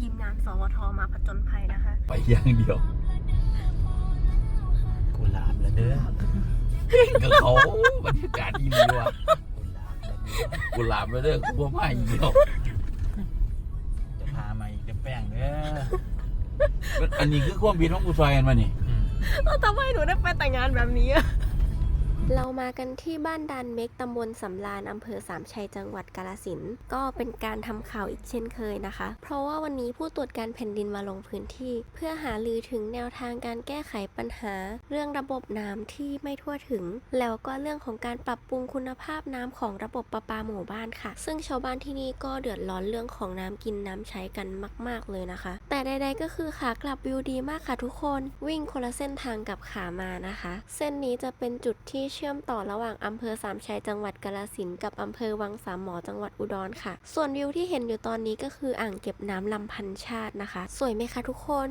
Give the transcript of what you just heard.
ทีมงานสวทมาผจญภัยนะคะ ไปอย่างเดียวกุหลาบละเด้อกับเขาบรรยากาศดีเลยว่ะกุหลาบละเด้อกุหลาบไปเด้อกูว่าไม่เดียวจะพามาอีกจะแป้งเด้ออันนี้คือความผิดของกูซอยกันมานี่อืมเออทำไมหนูได้ไปแต่งงานแบบนี้อะ เรามากันที่บ้านดันเม็กตำบลสำราญอำเภอสามชัยจังหวัดกาลสินก็เป็นการทำข่าวอีกเช่นเคยนะคะ เพราะว่าวันนี้ผู้ตรวจการแผ่นดินมาลงพื้นที่ เพื่อหาลือถึงแนวทางการแก้ไขปัญหา เรื่องระบบน้ำที่ไม่ทั่วถึง แล้วก็เรื่องของการปรับปรุงคุณภาพน้ำของระบบประปาหมู่บ้านค่ะ ซึ่งชาวบ้านที่นี่ก็เดือดร้อนเรื่องของน้ำกินน้ำใช้กันมาก ๆ เลยนะคะ แต่ใดๆก็คือขากลับวิวดีมากค่ะทุกคนวิ่งคนละเส้นทางกับขามานะคะ เส้นนี้จะเป็นจุดที่เชื่อมต่อระหว่างอำเภอสามชัยจังหวัดกาฬสินกับอำเภอวังสามหมอจังหวัดอุดรค่ะ ส่วนวิวที่เห็นอยู่ตอนนี้ก็คืออ่างเก็บน้ำลำพันชาตินะคะ สวยไหมคะทุกคน